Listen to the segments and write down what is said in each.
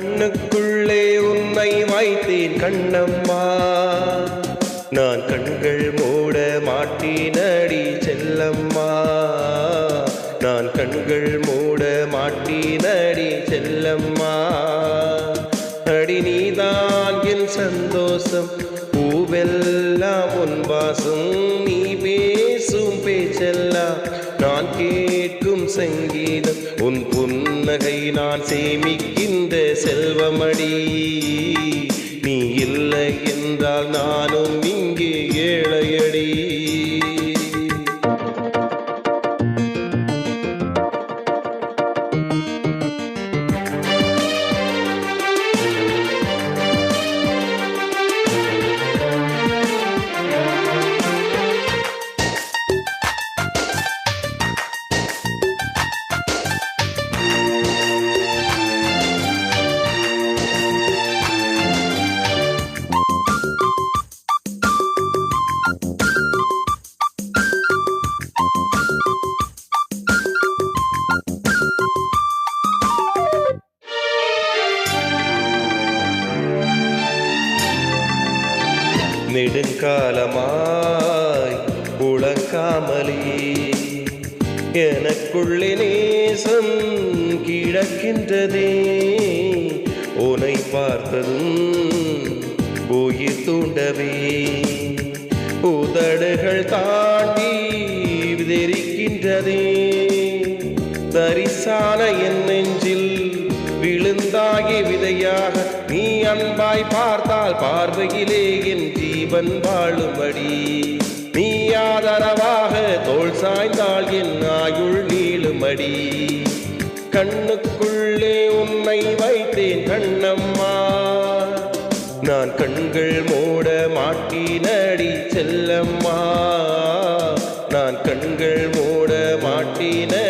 கண்ணுக்குள்ளே உன்னை வைத்தேன் கண்ணம்மா. நான் கண்கள் மூட மாட்டினடி செல்லம்மா. நான் கண்கள் மூட மாட்டினடி செல்லம்மா. அடி நீதான் என் சந்தோஷம் பூவெல்லாம் உன் வாசம் நீ பேசும் பேச்செல்லாம் நான் கேட்கும் சங்கீதம் உன் புன்னகை நான் சேமிக்கின்ற செல்வமடி நீ இல்லை என்றால் நான் நெடுங்காலமாய் உழக்காமலே. எனக்குள்ளே நேசம் கிடக்கின்றதே. உனை பார்த்ததும் உயிர் தூண்டவே. உதடுகள் தாண்டி தெரிக்கின்றதே தரிசான என் நெஞ்சு விழுந்தாகி விதையாக நீ அன்பாய் பார்த்தால் பார்வையிலே என் ஜீவன் வாழும்படி. நீ ஆதரவாக தோல் சாய்ந்தால் என் ஆயுள் நீளுமடி கண்ணுக்குள்ளே உன்னை வைத்தேன் கண்ணம்மா. நான் கண்கள் மூட மாட்டினடி செல்லம்மா. நான் கண்கள் மூட மாட்டினடி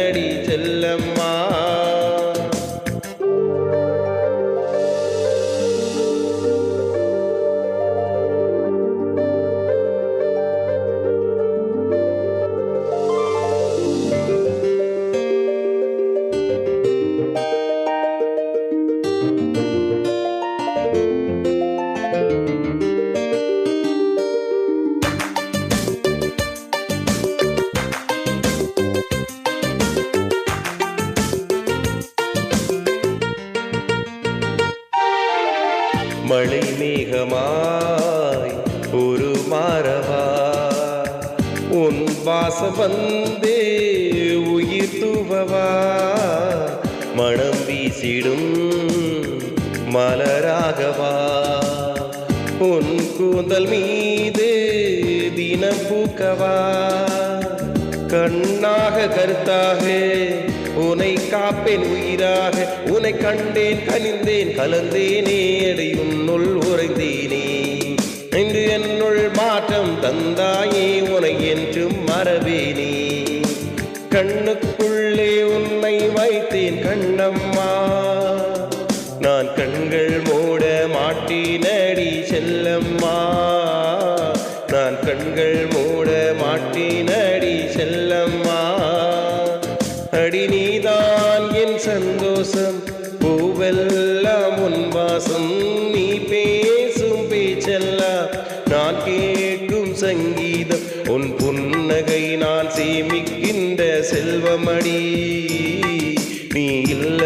மழை மேகமாய் ஒரு மாறவா உன் வாசம் வந்தே உயிர் தூவவா. மனம் வீசிடும் மலராகவா. உன் கூந்தல் மீதே தினம் பூக்கவா. கண்ணாக கருத்தாக உனை காப்பேன் உயிராக உனை கண்டேன் கனிந்தேன் கலந்தேனே அடி உன்னுள் உறைந்தேனே. இன்று என்னுள் மாற்றம் தந்தாயே உனை என்றும் மறவேனே. கண்ணுக்குள்ளே உன்னை வைத்தேன் கண்ணம்மா. நான் கண்கள் மூட மாட்டினடி செல்லம்மா. நான் கண்கள் மூட மாட்டினடி செல்லம்மா. நீதான் என் சந்தோஷம். பூவெல்லாம் உன் வாசம். நீ பேசும் பேச்செல்லாம் நான் கேட்கும் சங்கீதம். உன் புன்னகை நான் சேமிக்கின்ற செல்வமடி. நீ இல்லை